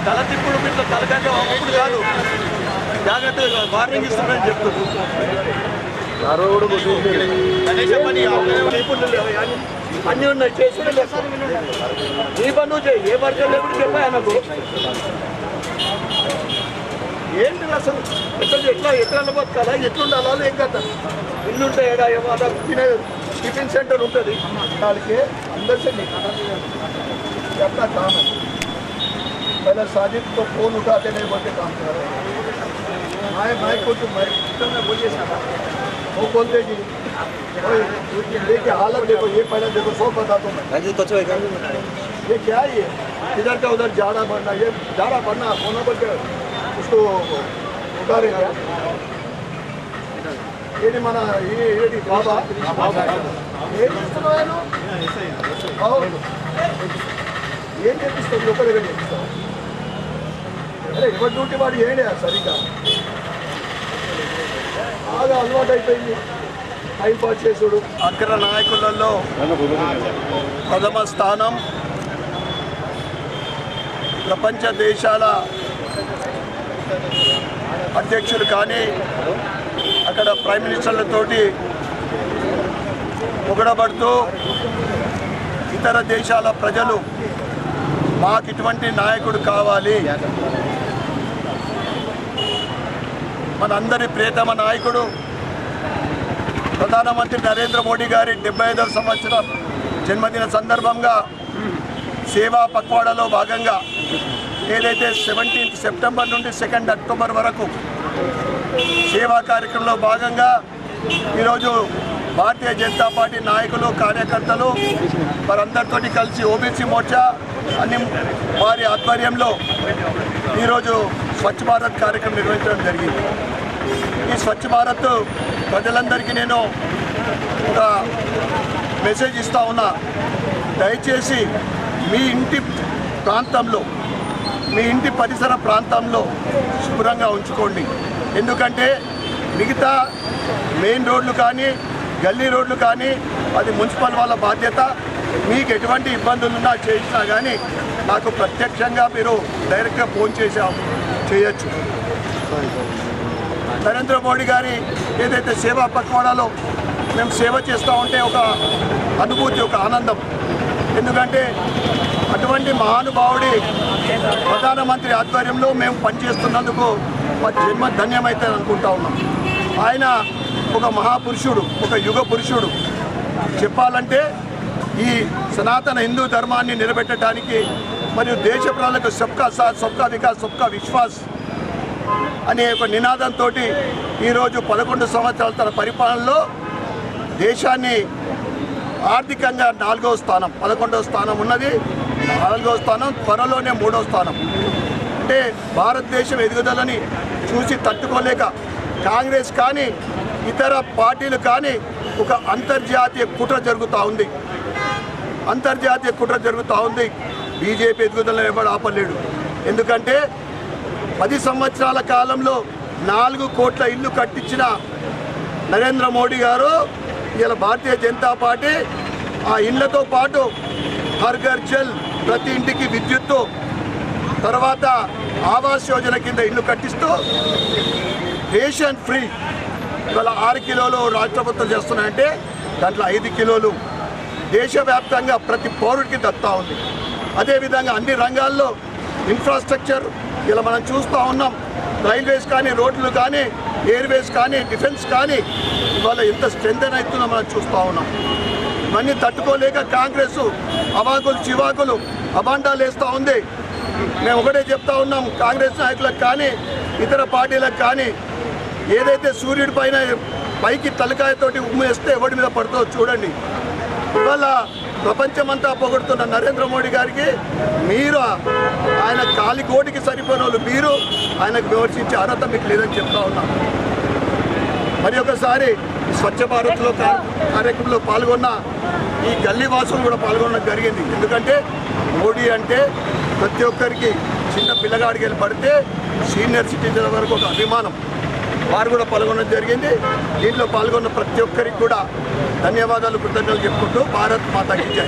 తల తిప్పుడు ఇట్లా తలకంటే అప్పుడు కాదు జాగ్రత్తగా వార్నింగ్ ఇస్తున్నారని చెప్తున్నారు కనీసం అన్ని ఉన్నాయి చేసి నీ పని నువ్వు చేయి ఏ వర్గం లేకుండా చెప్పా నాకు ఏంటి అసలు? ఎట్లా ఎట్లా ఎట్లా బతకాలా ఎట్లుండాలా ఏం కదా ఇల్లు ఏడా? ఏమో అలా తినేది? టిఫిన్ సెంటర్ ఉంటుంది వాళ్ళకి అందరి से निकाला ये अपना काम है पहले साजिद को फोन उठाते नहीं बोलते काम कर रहे हैं मैं मैं को तो मैं तो मैं बोलिए साहब वो बोलते जी ओए, ये लेके हालत देखो ये पहले देखो सौ बता दो मैं ये क्या है ये इधर का उधर जाड़ा बढ़ना ये जाड़ा बढ़ना फोन बोल के उसको उतारे ఏది మన ఏది? బాబా? ఏం చేస్తున్నావు ఆయన? ఏం చేపిస్తావు? లోపల దగ్గర చేపిస్తావు? అరే ఎవరి డ్యూటీ వాడు ఏంటి సరిగ్గా? బాగా అలవాటు అయిపోయింది. టైం పాస్ చేసుడు. అగ్ర నాయకులలో ప్రథమ స్థానం ప్రపంచ దేశాల అధ్యక్షులు కానీ అక్కడ ప్రైమ్ మినిస్టర్లతోటి పొగడబడుతూ ఇతర దేశాల ప్రజలు మాకు ఇటువంటి నాయకుడు కావాలి. మనందరి ప్రియతమ నాయకుడు ప్రధానమంత్రి నరేంద్ర మోడీ గారి డెబ్బై ఐదవ సంవత్సరం జన్మదిన సందర్భంగా సేవా పక్వాడలో భాగంగా ఏదైతే సెవెంటీన్త్ సెప్టెంబర్ నుండి సెకండ్ అక్టోబర్ వరకు సేవా కార్యక్రమంలో భాగంగా ఈరోజు భారతీయ జనతా పార్టీ నాయకులు కార్యకర్తలు వారందరితో కలిసి ఓబీసీ మోర్చా అన్ని వారి ఆధ్వర్యంలో ఈరోజు స్వచ్ఛ భారత్ కార్యక్రమం నిర్వహించడం జరిగింది. ఈ స్వచ్ఛ భారత్ ప్రజలందరికీ నేను ఒక మెసేజ్ ఇస్తా ఉన్నా. దయచేసి మీ ఇంటి ప్రాంతంలో మీ ఇంటి పరిసర ప్రాంతంలో శుభ్రంగా ఉంచుకోండి. ఎందుకంటే మిగతా మెయిన్ రోడ్లు కానీ గల్లీ రోడ్లు కానీ అది మున్సిపల్ వాళ్ళ బాధ్యత. మీకు ఎటువంటి ఇబ్బందులున్నా చేసినా కానీ నాకు ప్రత్యక్షంగా మీరు డైరెక్ట్గా ఫోన్ చేసా చేయొచ్చు. నరేంద్ర మోడీ గారి ఏదైతే సేవా పక్వాడాలో మేము సేవ చేస్తూ ఉంటే ఒక అనుభూతి ఒక ఆనందం. ఎందుకంటే అటువంటి మహానుభావుడి ప్రధానమంత్రి ఆధ్వర్యంలో మేము పనిచేస్తున్నందుకు జన్మ ధన్యమైతే అనుకుంటా ఉన్నాం. ఆయన ఒక మహాపురుషుడు ఒక యుగ పురుషుడు. చెప్పాలంటే ఈ సనాతన హిందూ ధర్మాన్ని నిలబెట్టడానికి మరియు దేశ ప్రజలకు సబ్కా సాత్ సబ్కా వికాస్ సబ్కా విశ్వాస్ అనే ఒక నినాదంతో ఈరోజు పదకొండు సంవత్సరాల తన పరిపాలనలో దేశాన్ని ఆర్థికంగా నాలుగో స్థానం పదకొండవ స్థానం ఉన్నది. నాలుగో స్థానం త్వరలోనే మూడో స్థానం. అంటే భారతదేశం ఎదుగుదలని చూసి తట్టుకోలేక కాంగ్రెస్ కానీ ఇతర పార్టీలు కానీ ఒక అంతర్జాతీయ కుట్ర జరుగుతూ ఉంది. అంతర్జాతీయ కుట్ర జరుగుతూ ఉంది. బీజేపీ ఎదుగుదలను ఎవడు ఆపలేడు. ఎందుకంటే పది సంవత్సరాల కాలంలో నాలుగు కోట్ల ఇల్లు కట్టించిన నరేంద్ర మోడీ గారు ఇలా భారతీయ జనతా పార్టీ ఆ ఇళ్ళతో పాటు హర్ ఘర్ జల్ ప్రతి ఇంటికి విద్యుత్తు తర్వాత ఆవాస్ యోజన కింద ఇల్లు కట్టిస్తూ రేషన్ ఫ్రీ ఇవాళ ఆరు కిలోలు రాష్ట్ర ప్రభుత్వం చేస్తున్నాయంటే దాంట్లో ఐదు కిలోలు దేశవ్యాప్తంగా ప్రతి పౌరుడికి దత్తా ఉంది. అదేవిధంగా అన్ని రంగాల్లో ఇన్ఫ్రాస్ట్రక్చర్ ఇలా మనం చూస్తూ ఉన్నాం రైల్వేస్ కానీ రోడ్లు కానీ ఎయిర్వేస్ కానీ డిఫెన్స్ కానీ ఇవాళ ఎంత స్ట్రెంగ్ అవుతుందో మనం చూస్తూ ఉన్నాం. ఇవన్నీ తట్టుకోలేక కాంగ్రెస్ అవాకులు చివాకులు అబాండాలు వేస్తూ ఉంది. మేము ఒకటే చెప్తా ఉన్నాం కాంగ్రెస్ నాయకులకు కానీ ఇతర పార్టీలకు కానీ ఏదైతే సూర్యుడి పైన పైకి తలకాయతోటి ఉమ్మేస్తే ఎవడి మీద పడుతుందో చూడండి. ఇవాళ ప్రపంచమంతా పొగడుతున్న నరేంద్ర మోడీ గారికి మీరు ఆయన కాలి కోటికి సరిపోయిన వాళ్ళు మీరు ఆయనకు విమర్శించే అర్హత మీకు లేదని చెప్తా ఉన్నాం. మరి ఒకసారి స్వచ్ఛ భారత్లో కార్యక్రమంలో పాల్గొన్న ఈ గల్లీ వాసులు కూడా పాల్గొనడం జరిగింది. ఎందుకంటే మోడీ అంటే ప్రతి ఒక్కరికి చిన్న పిల్లగాడికి వెళ్ళి పడితే సీనియర్ సిటిజన్ వరకు ఒక అభిమానం. వారు కూడా పాల్గొనడం జరిగింది. దీంట్లో పాల్గొన్న ప్రతి ఒక్కరికి కూడా ధన్యవాదాలు కృతజ్ఞతలు చెప్పుకుంటూ భారత్ మాతాకి జై.